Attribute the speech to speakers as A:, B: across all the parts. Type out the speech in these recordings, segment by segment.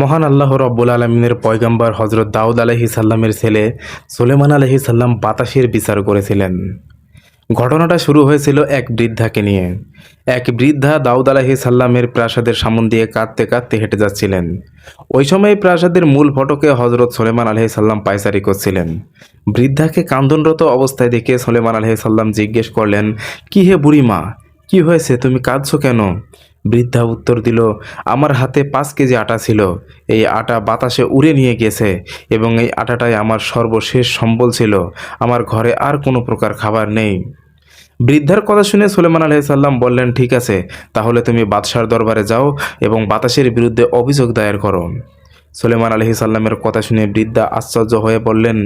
A: মহান আল্লাহ রব্বুল আলমিনের পয়গাম্বার হজরত দাউদ আলহি সাল্লামের ছেলে সুলেমান আলহি সাল্লাম বাতাসের বিচার করেছিলেন। ঘটনাটা শুরু হয়েছিল এক বৃদ্ধাকে নিয়ে। এক বৃদ্ধা দাউদ আলাহি সাল্লামের প্রাসাদের সামন দিয়ে কাঁদতে কাঁদতে হেঁটে যাচ্ছিলেন। ওই সময় প্রাসাদের মূল ফটকে হজরত সোলেমান আলহি সাল্লাম পায়চারি করছিলেন। বৃদ্ধাকে কান্দনরত অবস্থায় দেখে সোলেমান আলহি সাল্লাম জিজ্ঞেস করলেন, কি হে বুড়িমা? কি হয়েছে? তুমি কাঁদছো কেন? বৃদ্ধা উত্তর দিল, আমার হাতে পাঁচ কেজি আটা ছিল। এই আটা বাতাসে উড়ে নিয়ে গেছে এবং এই আটাটাই আমার সর্বশেষ সম্বল ছিল। আমার ঘরে আর কোনো প্রকার খাবার নেই। বৃদ্ধার কথা শুনে সুলেমান আলহিসাল্লাম বললেন, ঠিক আছে, তাহলে তুমি বাদশার দরবারে যাও এবং বাতাসের বিরুদ্ধে অভিযোগ দায়ের করো। সুলেমান আলহি সাল্লামের কথা শুনে বৃদ্ধা আশ্চর্য হয়ে বললেন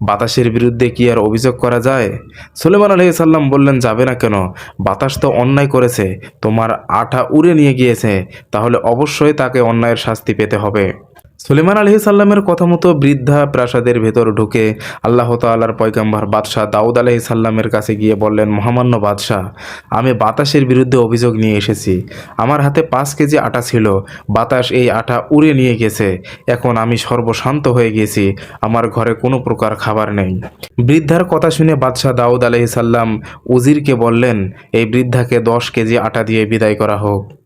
A: বাতাসের বিরুদ্ধে কি আর অভিযোগ করা যায়? সুলেমান আলহি সাল্লাম বললেন, যাবে না কেন? বাতাস তো অন্যায় করেছে, তোমার আঠা উড়ে নিয়ে গিয়েছে, তাহলে অবশ্যই তাকে অন্যায়ের শাস্তি পেতে হবে। সুলেমান আলহি সাল্লামের কথা মতো বৃদ্ধা প্রাসাদের ভেতর ঢুকে আল্লাহ তাল্লার পয়গাম্বার বাদশাহ দাউদ আলহি সাল্লামের কাছে গিয়ে বললেন, মহামান্য বাদশাহ, আমি বাতাসের বিরুদ্ধে অভিযোগ নিয়ে এসেছি। আমার হাতে পাঁচ কেজি আটা ছিল। বাতাস এই আটা উড়ে নিয়ে গেছে। এখন আমি সর্বশান্ত হয়ে গেছি। আমার ঘরে কোনো প্রকার খাবার নেই। বৃদ্ধার কথা শুনে বাদশাহ দাউদ আলহি সাল্লাম উজিরকে বললেন, এই বৃদ্ধাকে দশ কেজি আটা দিয়ে বিদায় করা হোক।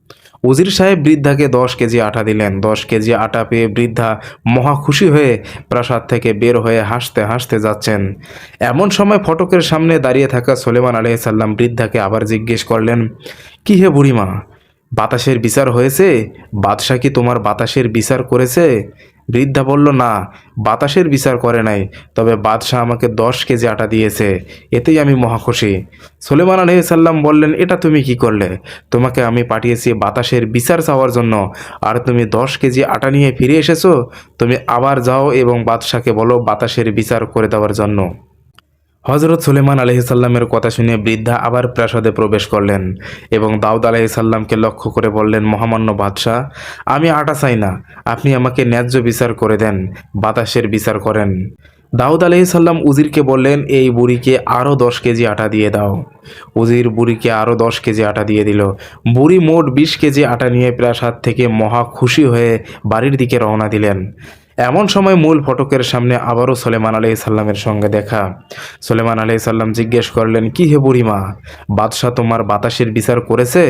A: উজির সাহেব বৃদ্ধাকে দশ কেজি আটা দিলেন। দশ কেজি আটা পেয়ে বৃদ্ধা মহা খুশি হয়ে প্রাসাদ থেকে বের হয়ে হাসতে হাসতে যাচ্ছেন। এমন সময় ফটকের সামনে দাঁড়িয়ে থাকা সোলেমান আলহিসাল্লাম বৃদ্ধাকে আবার জিজ্ঞেস করলেন, কী হে বুড়িমা, বাতাসের বিচার হয়েছে? বাদশাহ কি তোমার বাতাসের বিচার করেছে? বৃদ্ধা বলল, না, বাতাসের বিচার করে নাই, তবে বাদশাহ আমাকে দশ কেজি আটা দিয়েছে, এতেই আমি মহাখুশি সুলেমান আলহিসাল্লাম বললেন, এটা তুমি কি করলে? তোমাকে আমি পাঠিয়েছি বাতাসের বিচার চাওয়ার জন্য, আর তুমি দশ কেজি আটা নিয়ে ফিরে এসেছ? তুমি আবার যাও এবং বাদশাহকে বলো বাতাসের বিচার করে দেওয়ার জন্য। হজরত সুলেমান আলহিসাল্লামের কথা শুনে বৃদ্ধা আবার প্রাসাদে প্রবেশ করলেন এবং দাউদ আলহিসাল্লামকে লক্ষ্য করে বললেন, মহামান্য বাদশাহ, আমি আটা চাই না। আপনি আমাকে ন্যায্য বিচার করে দেন, বাতাসের বিচার করেন। দাউদ আলহিসাল্লাম উজিরকে বললেন, এই বুড়িকে আরও দশ কেজি আটা দিয়ে দাও। উজির বুড়িকে আরও দশ কেজি আটা দিয়ে দিল। বুড়ি মোট বিশ কেজি আটা নিয়ে প্রাসাদ থেকে মহা খুশি হয়ে বাড়ির দিকে রওনা দিলেন। এমন সময় মূল ফটকের সামনে আবারও সোলেমান আলি সাল্লামের সঙ্গে দেখা। সোলেমান আলি সাল্লাম জিজ্ঞেস করলেন, কি হে বুড়িমা বাদশাহ তোমার বাতাসের বিচার করেছে?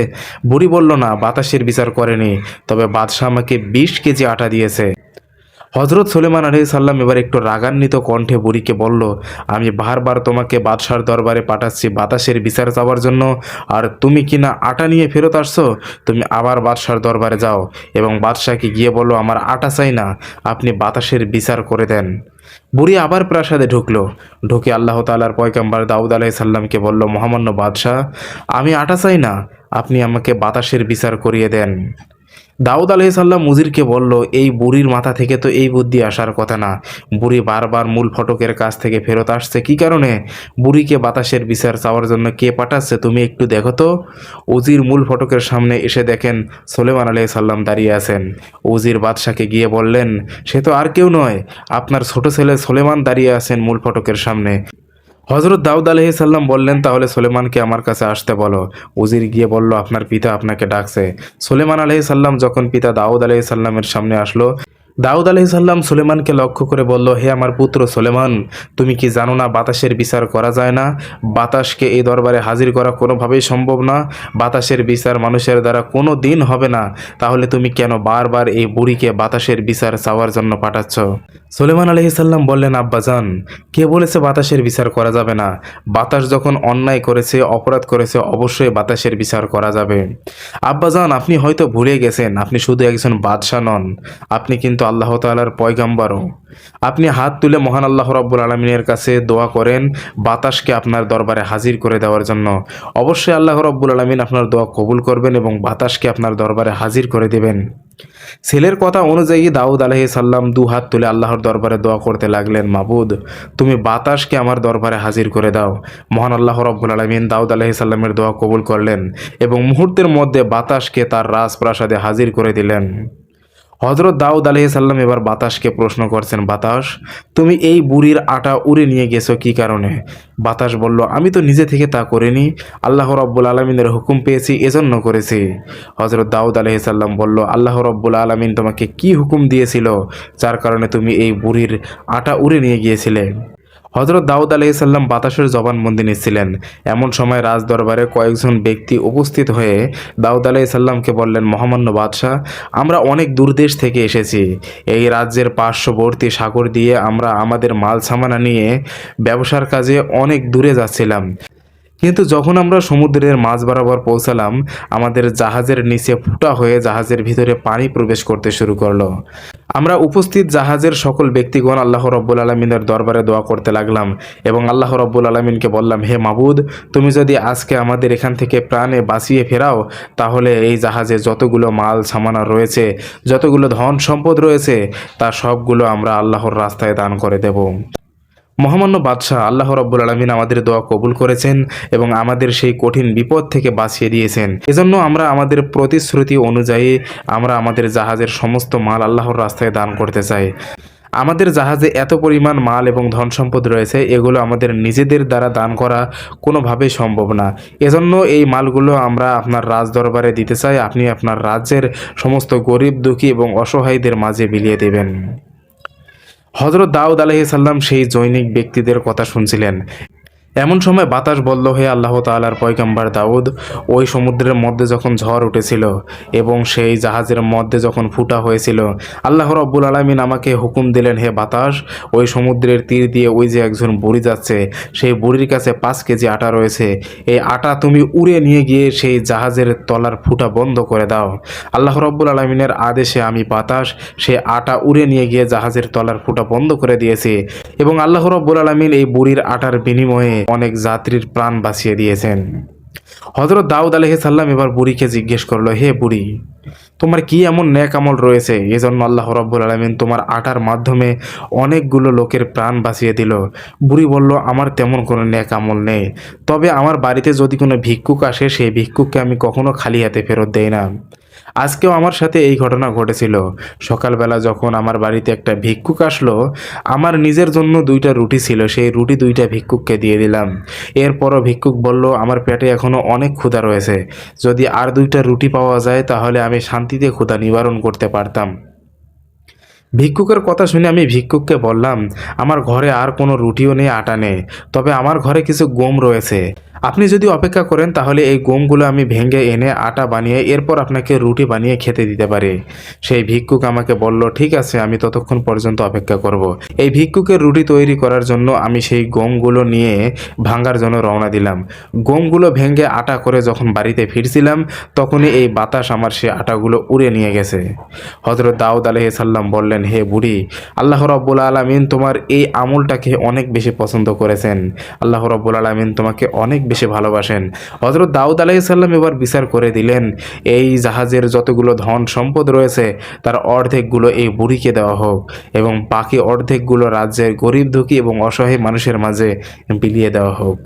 A: বুড়ি বলল, না, বাতাসের বিচার করেনি, তবে বাদশাহ আমাকে বিশ কেজি আটা দিয়েছে। হজরত সুলেমান আলহি সাল্লাম এবার একটু রাগান্বিত কণ্ঠে বুড়িকে বলল, আমি বারবার তোমাকে বাদশার দরবারে পাঠাচ্ছি বাতাসের বিচার চাওয়ার জন্য, আর তুমি কিনা আটা নিয়ে ফেরত আসছো? তুমি আবার বাদশার দরবারে যাও। এবং বাদশাকে গিয়ে বলো আমার আটা চাই না, আপনি বাতাসের বিচার করে দেন। বুড়ি আবার প্রাসাদে ঢুকলো। ঢুকে আল্লাহ তালার পয়কাম্বার দাউদ আলাহি সাল্লামকে বলল, মহামান্য বাদশাহ, আমি আটা চাই না, আপনি আমাকে বাতাসের বিচার করিয়ে দেন। দাউদ আলহিসাল্লাম মুজিরকে বলল, এই বুড়ির মাথা থেকে তো এই বুদ্ধি আসার কথা না। বুড়ি বারবার মূল ফটকের কাছ থেকে ফেরত আসছে, কি কারণে? বুড়িকে বাতাসের বিচার চাওয়ার জন্য কে পাঠাচ্ছে, তুমি একটু দেখো তো। উজির মূল ফটকের সামনে এসে দেখেন সোলেমান আলহিসাল্লাম দাঁড়িয়ে আছেন। উজির বাদশাকে গিয়ে বললেন, সে তো আর কেউ নয়, আপনার ছোট ছেলে সোলেমান দাঁড়িয়ে আছেন মূল ফটকের সামনে। হজরত দাউদ আলহি সাল্লাম বললেন, তাহলে সোলেমানকে আমার কাছে আসতে বলো। উজির গিয়ে বলল, আপনার পিতা আপনাকে ডাকছে। সোলেমান আলহি সাল্লাম যখন পিতা দাউদ আলহি সাল্লামের সামনে আসলো দাউদ আলহি সাল্লাম সুলেমানকে লক্ষ্য করে বলল, হে আমার পুত্র সোলেমান, তুমি কি জানো না বাতাসের বিচার করা যায় না? বাতাসকে এই দরবারে হাজির করা কোনোভাবেই সম্ভব না। বাতাসের বিচার মানুষের দ্বারা কোনো দিন হবে না। তাহলে তুমি কেন বারবার এই বুড়িকে বাতাসের বিচার চাওয়ার জন্য পাঠাচ্ছ? সুলেমান আলহি সাল্লাম বললেন আব্বাজান কে বলেছে বাতাসের বিচার করা যাবে না? বাতাস যখন অন্যায় করেছে, অপরাধ করেছে, অবশ্যই বাতাসের বিচার করা যাবে। আব্বাজান আপনি হয়তো ভুলে গেছেন, আপনি শুধু একজন বাদশাহ নন, আপনি কিন্তু আল্লাহ তালার পয়গাম্বারও। আপনি হাত তুলে মহান আল্লাহ রব্বুল আলমিনের কাছে দোয়া করেন বাতাসকে আপনার দরবারে হাজির করে দেওয়ার জন্য। অবশ্যই আল্লাহ রব্বুল আলমিন আপনার দোয়া কবুল করবেন এবং বাতাসকে আপনার দরবারে হাজির করে দেবেন। ছেলের কথা অনুযায়ী দাউদ আলহি সাল্লাম দু হাত তুলে আল্লাহর দরবারে দোয়া করতে লাগলেন, মাবুদ, তুমি বাতাসকে আমার দরবারে হাজির করে দাও। মহান আল্লাহ রব্বুল আলমিন দাউদ আলহি সাল্লামের দোয়া কবুল করলেন এবং মুহূর্তের মধ্যে বাতাসকে তার রাজপ্রাসাদে হাজির করে দিলেন। হজরত দাউদ আলহিসাল্লাম এবার বাতাসকে প্রশ্ন করছেন, বাতাস, তুমি এই বুড়ির আটা উড়ে নিয়ে গেছো কি কারণে? বাতাস বলল, আমি তো নিজে থেকে তা করিনি, আল্লাহ রব্বুল আলমিনের হুকুম পেয়েছি, এজন্য করেছি। হজরত দাউদ আলহিসাল্লাম বলল, আল্লাহ রব্বুল আলমিন তোমাকে কি হুকুম দিয়েছিল, যার কারণে তুমি এই বুড়ির আটা উড়ে নিয়ে গিয়েছিলে? হজরত দাউদ আলহিসাল্লাম বাতাসের জবানবন্দি নিচ্ছিলেন। এমন সময় রাজদরবারে কয়েকজন ব্যক্তি উপস্থিত হয়ে দাউদ আলাইসাল্লামকে বললেন, মহামান্য বাদশাহ, আমরা অনেক দূর দেশ থেকে এসেছি। এই রাজ্যের পার্শ্ববর্তী সাগর দিয়ে আমরা আমাদের মাল সামানা নিয়ে ব্যবসার কাজে অনেক দূরে যাচ্ছিলাম। কিন্তু যখন আমরা সমুদ্রের মাঝ বরাবর পৌঁছালাম, আমাদের জাহাজের নিচে ফুটা হয়ে জাহাজের ভিতরে পানি প্রবেশ করতে শুরু করল। আমরা উপস্থিত জাহাজের সকল ব্যক্তিগণ আল্লাহ রব্বুল আলমিনের দরবারে দোয়া করতে লাগলাম এবং আল্লাহ রব্বুল আলমিনকে বললাম, হে মাবুদ, তুমি যদি আজকে আমাদের এখান থেকে প্রাণে বাঁচিয়ে ফেরাও, তাহলে এই জাহাজে যতগুলো মাল সামানা রয়েছে, যতগুলো ধন সম্পদ রয়েছে, তা সবগুলো আমরা আল্লাহর রাস্তায় দান করে দেব। মহামান্য বাদশাহ আল্লাহ রব্বুল আলমিন আমাদের দোয়া কবুল করেছেন এবং আমাদের সেই কঠিন বিপদ থেকে বাঁচিয়ে দিয়েছেন। এজন্য আমরা আমাদের প্রতিশ্রুতি অনুযায়ী আমরা আমাদের জাহাজের সমস্ত মাল আল্লাহর রাস্তায় দান করতে চাই। আমাদের জাহাজে এত পরিমাণ মাল এবং ধন সম্পদ রয়েছে, এগুলো আমাদের নিজেদের দ্বারা দান করা কোনোভাবেই সম্ভব না। এজন্য এই মালগুলো আমরা আপনার রাজ দরবারে দিতে চাই, আপনি আপনার রাজ্যের সমস্ত গরিব, দুঃখী এবং অসহায়দের মাঝে বিলিয়ে দেবেন। হজরত দাউদ আলহি সাল্লাম সেই জৈনিক ব্যক্তিদের কথা শুনছিলেন। এমন সময় বাতাস বলল হয়ে আল্লাহ তালার পয়গাম্বার দাউদ, ওই সমুদ্রের মধ্যে যখন ঝড় উঠেছিল এবং সেই জাহাজের মধ্যে যখন ফুটা হয়েছিল, আল্লাহ রব্বুল আলমিন আমাকে হুকুম দিলেন, হে বাতাস, ওই সমুদ্রের তীর দিয়ে ওই যে একজন বুড়ি যাচ্ছে, সেই বুড়ির কাছে পাঁচ কেজি আটা রয়েছে, এই আটা তুমি উড়ে নিয়ে গিয়ে সেই জাহাজের তলার ফুটা বন্ধ করে দাও। আল্লাহ রব্বুল আলমিনের আদেশে আমি বাতাস, সে আটা উড়ে নিয়ে গিয়ে জাহাজের তলার ফুটা বন্ধ করে দিয়েছি এবং আল্লাহ রব্বুল আলমিন এই বুড়ির আটার বিনিময়ে অনেক যাত্রীর প্রাণ বাঁচিয়ে দিয়েছেন। হজরত দাউদ আলহ সাল্লাম এবার বুড়িকে জিজ্ঞেস করল, হে বুড়ি, তোমার কি এমন ন্যাক আমল রয়েছে? এজন্য আল্লাহ রব্বুল আলমিন তোমার আটার মাধ্যমে অনেকগুলো লোকের প্রাণ বাঁচিয়ে দিল। বুড়ি বলল, আমার তেমন কোনো ন্যাক আমল নেই। তবে আমার বাড়িতে যদি কোনো ভিক্ষুক আসে, সেই ভিক্ষুককে আমি কখনো খালি হাতে ফেরত দেই না। আজকেও আমার সাথে এই ঘটনা ঘটেছিল। সকালবেলা যখন আমার বাড়িতে একটা ভিক্ষুক আসলো, আমার নিজের জন্য দুইটা রুটি ছিল, সেই রুটি দুইটা ভিক্ষুককে দিয়ে দিলাম। এরপরও ভিক্ষুক বলল, আমার পেটে এখনও অনেক ক্ষুধা রয়েছে। যদি আর দুইটা রুটি পাওয়া যায়, তাহলে আমি শান্তিতে ক্ষুধা নিবারণ করতে পারতাম। ভিক্ষুকের কথা শুনে আমি ভিক্ষুককে বললাম, আমার ঘরে আর কোনো রুটিও নেই, আটা নেই। তবে আমার ঘরে কিছু গম রয়েছে। আপনি যদি অপেক্ষা করেন, তাহলে এই গমগুলো আমি ভেঙে এনে আটা বানিয়ে, এরপর আপনাকে রুটি বানিয়ে খেতে দিতে পারি। সেই ভিক্ষুক আমাকে বলল, ঠিক আছে, আমি ততক্ষণ পর্যন্ত অপেক্ষা করব। এই ভিক্ষুকের রুটি তৈরি করার জন্য আমি সেই গমগুলো নিয়ে ভাঙার জন্য রওনা দিলাম। গমগুলো ভেঙে আটা করে যখন বাড়িতে ফিরছিলাম, তখনই এই বাতাস আমার সে আটাগুলো উড়ে নিয়ে গেছে। হজরত দাউদ আলহ সাল্লাম বললেন, হে বুড়ি, আল্লাহ রব্বুল আলমিন তোমার এই আমলটাকে অনেক বেশি পছন্দ করেছেন। আল্লাহ রব্বুল আলমিন তোমাকে অনেক বেশি ভালোবাসেন। হজরত দাউদ আলাইসাল্লাম এবার বিচার করে দিলেন, এই জাহাজের যতগুলো ধন সম্পদ রয়েছে, তার অর্ধেকগুলো এই বুড়িকে দেওয়া হোক এবং বাকি অর্ধেকগুলো রাজ্যের গরিব দুঃখী এবং অসহায় মানুষের মাঝে বিলিয়ে দেওয়া হোক।